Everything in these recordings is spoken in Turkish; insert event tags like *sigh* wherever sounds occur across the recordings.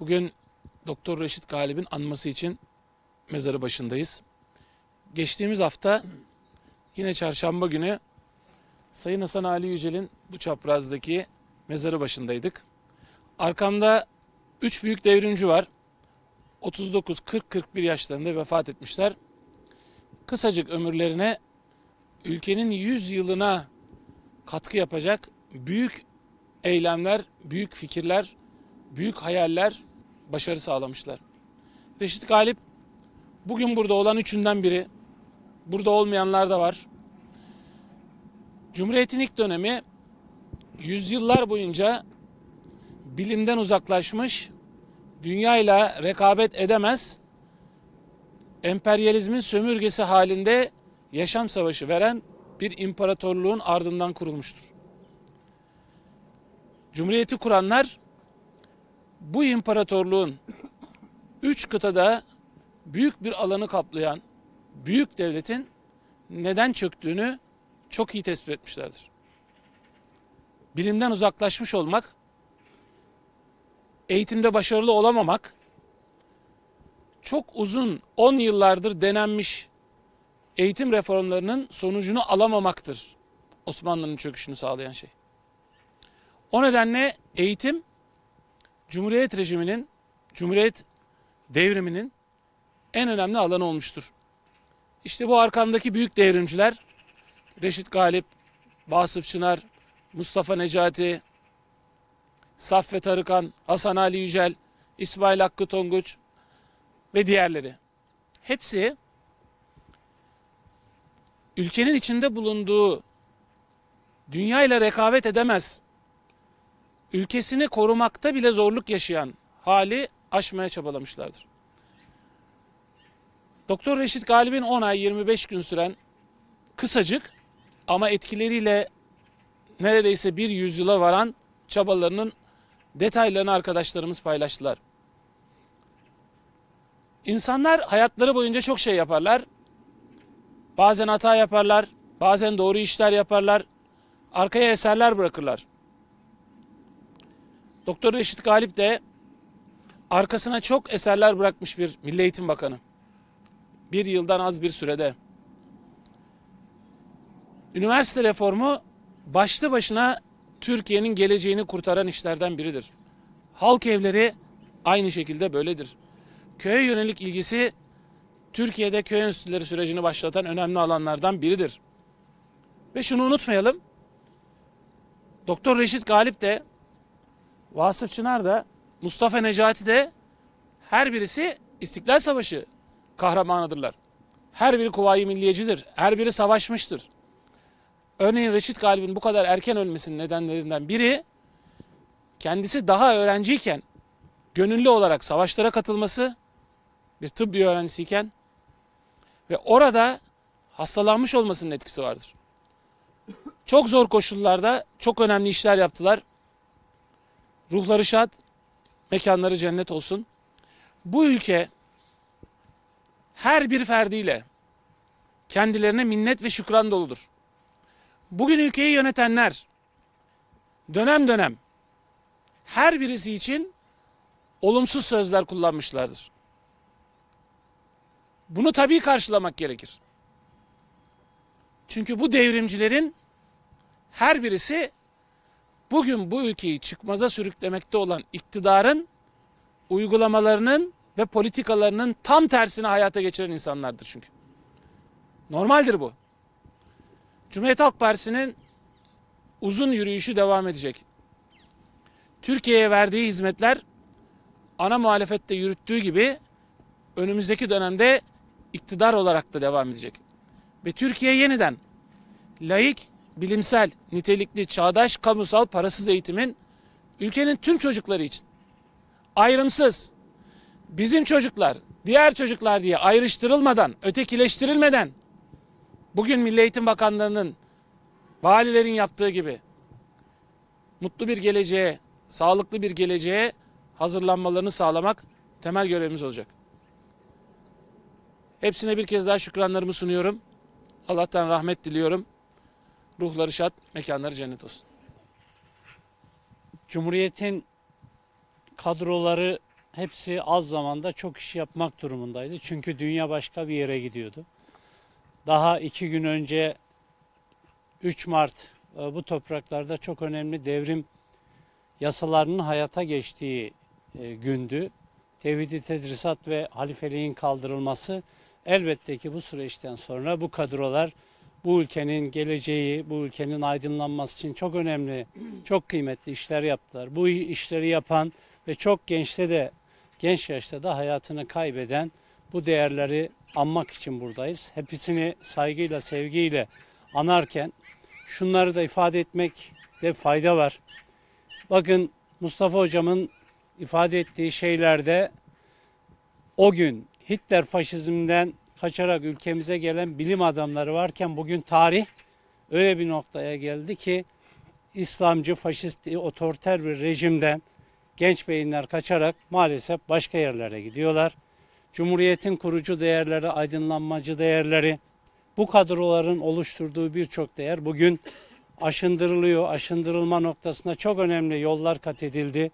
Bugün Doktor Reşit Galip'in anması için mezarı başındayız. Geçtiğimiz hafta yine çarşamba günü Sayın Hasan Ali Yücel'in bu çaprazdaki mezarı başındaydık. Arkamda üç büyük devrimci var. 39, 40, 41 yaşlarında vefat etmişler. Kısacık ömürlerine ülkenin 100 yılına katkı yapacak büyük eylemler, büyük fikirler, büyük hayaller, başarı sağlamışlar. Reşit Galip bugün burada olan üçünden biri. Burada olmayanlar da var. Cumhuriyet'in ilk dönemi yüzyıllar boyunca bilimden uzaklaşmış, dünyayla rekabet edemez, emperyalizmin sömürgesi halinde yaşam savaşı veren bir imparatorluğun ardından kurulmuştur. Cumhuriyeti kuranlar bu imparatorluğun üç kıtada büyük bir alanı kaplayan büyük devletin neden çöktüğünü çok iyi tespit etmişlerdir. Bilimden uzaklaşmış olmak, eğitimde başarılı olamamak, çok uzun 10 yıllardır denenmiş eğitim reformlarının sonucunu alamamaktır. Osmanlı'nın çöküşünü sağlayan şey. O nedenle eğitim Cumhuriyet rejiminin, Cumhuriyet devriminin en önemli alanı olmuştur. İşte bu arkamdaki büyük devrimciler Reşit Galip, Vasıf Çınar, Mustafa Necati, Saffet Arıkan, Hasan Ali Yücel, İsmail Hakkı Tonguç ve diğerleri. Hepsi ülkenin içinde bulunduğu dünya ile rekabet edemez, ülkesini korumakta bile zorluk yaşayan hali aşmaya çabalamışlardır. Doktor Reşit Galip'in 10 ay 25 gün süren kısacık ama etkileriyle neredeyse bir yüzyıla varan çabalarının detaylarını arkadaşlarımız paylaştılar. İnsanlar hayatları boyunca çok şey yaparlar. Bazen hata yaparlar, bazen doğru işler yaparlar. Arkaya eserler bırakırlar. Doktor Reşit Galip de arkasına çok eserler bırakmış bir Milli Eğitim Bakanı. Bir yıldan az bir sürede. Üniversite reformu başlı başına Türkiye'nin geleceğini kurtaran işlerden biridir. Halk evleri aynı şekilde böyledir. Köye yönelik ilgisi Türkiye'de köy enstitüleri sürecini başlatan önemli alanlardan biridir. Ve şunu unutmayalım. Doktor Reşit Galip de Vasıf Çınar da Mustafa Necati de her birisi İstiklal Savaşı kahramanıdırlar. Her biri kuvayi milliyecidir. Her biri savaşmıştır. Örneğin Reşit Galip'in bu kadar erken ölmesinin nedenlerinden biri kendisi daha öğrenciyken gönüllü olarak savaşlara katılması bir tıbbi öğrencisiyken ve orada hastalanmış olmasının etkisi vardır. Çok zor koşullarda çok önemli işler yaptılar. Ruhları şad, mekanları cennet olsun. Bu ülke her bir ferdiyle kendilerine minnet ve şükran doludur. Bugün ülkeyi yönetenler dönem dönem her birisi için olumsuz sözler kullanmışlardır. Bunu tabii karşılamak gerekir. Çünkü bu devrimcilerin her birisi bugün bu ülkeyi çıkmaza sürüklemekte olan iktidarın uygulamalarının ve politikalarının tam tersini hayata geçiren insanlardır çünkü. Normaldir bu. Cumhuriyet Halk Partisi'nin uzun yürüyüşü devam edecek. Türkiye'ye verdiği hizmetler ana muhalefette yürüttüğü gibi önümüzdeki dönemde iktidar olarak da devam edecek. Ve Türkiye yeniden laik, bilimsel, nitelikli, çağdaş, kamusal, parasız eğitimin ülkenin tüm çocukları için ayrımsız bizim çocuklar, diğer çocuklar diye ayrıştırılmadan, ötekileştirilmeden bugün Milli Eğitim Bakanlığı'nın valilerin yaptığı gibi mutlu bir geleceğe, sağlıklı bir geleceğe hazırlanmalarını sağlamak temel görevimiz olacak. Hepsine bir kez daha şükranlarımı sunuyorum. Allah'tan rahmet diliyorum. Ruhları şad, mekanları cennet olsun. Cumhuriyet'in kadroları hepsi az zamanda çok iş yapmak durumundaydı. Çünkü dünya başka bir yere gidiyordu. Daha iki gün önce 3 Mart e, bu topraklarda çok önemli devrim yasalarının hayata geçtiği e, gündü. Tevhidi tedrisat ve halifeliğin kaldırılması elbette ki bu süreçten sonra bu kadrolar bu ülkenin geleceği, bu ülkenin aydınlanması için çok önemli, *clears throat* çok kıymetli işler yaptılar. Bu işleri yapan ve çok gençte de genç yaşta da hayatını kaybeden bu değerleri anmak için buradayız. Hepsini saygıyla, sevgiyle anarken şunları da ifade etmekte fayda var. Bakın Mustafa hocamın ifade ettiği şeylerde o gün Hitler faşizmden kaçarak ülkemize gelen bilim adamları varken bugün tarih öyle bir noktaya geldi ki İslamcı, faşist, otoriter bir rejimden genç beyinler kaçarak maalesef başka yerlere gidiyorlar. Cumhuriyetin kurucu değerleri, aydınlanmacı değerleri, bu kadroların oluşturduğu birçok değer bugün aşındırılıyor. Aşındırılma noktasında çok önemli yollar kat edildi.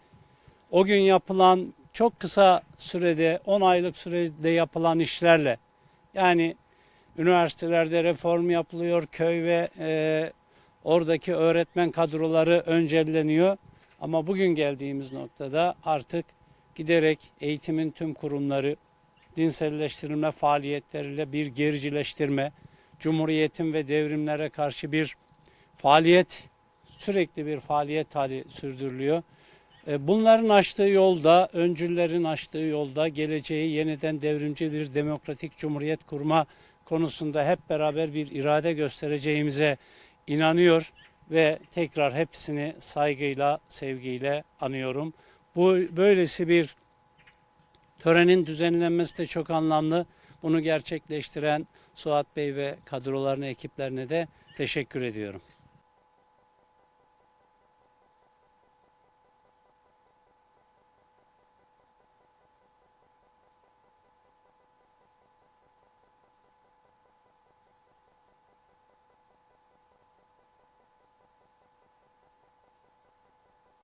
O gün yapılan çok kısa sürede 10 aylık sürede yapılan işlerle yani üniversitelerde reform yapılıyor, köy ve e, oradaki öğretmen kadroları öncelleniyor. Ama bugün geldiğimiz noktada artık giderek eğitimin tüm kurumları dinselleştirilme faaliyetleriyle bir gericileştirme, cumhuriyetin ve devrimlere karşı bir faaliyet, sürekli bir faaliyet hali sürdürülüyor. E, Bunların açtığı yolda, öncüllerin açtığı yolda geleceği yeniden devrimci bir demokratik cumhuriyet kurma konusunda hep beraber bir irade göstereceğimize inanıyor ve tekrar hepsini saygıyla, sevgiyle anıyorum. Bu böylesi bir törenin düzenlenmesi de çok anlamlı. Bunu gerçekleştiren Suat Bey ve kadrolarına, ekiplerine de teşekkür ediyorum.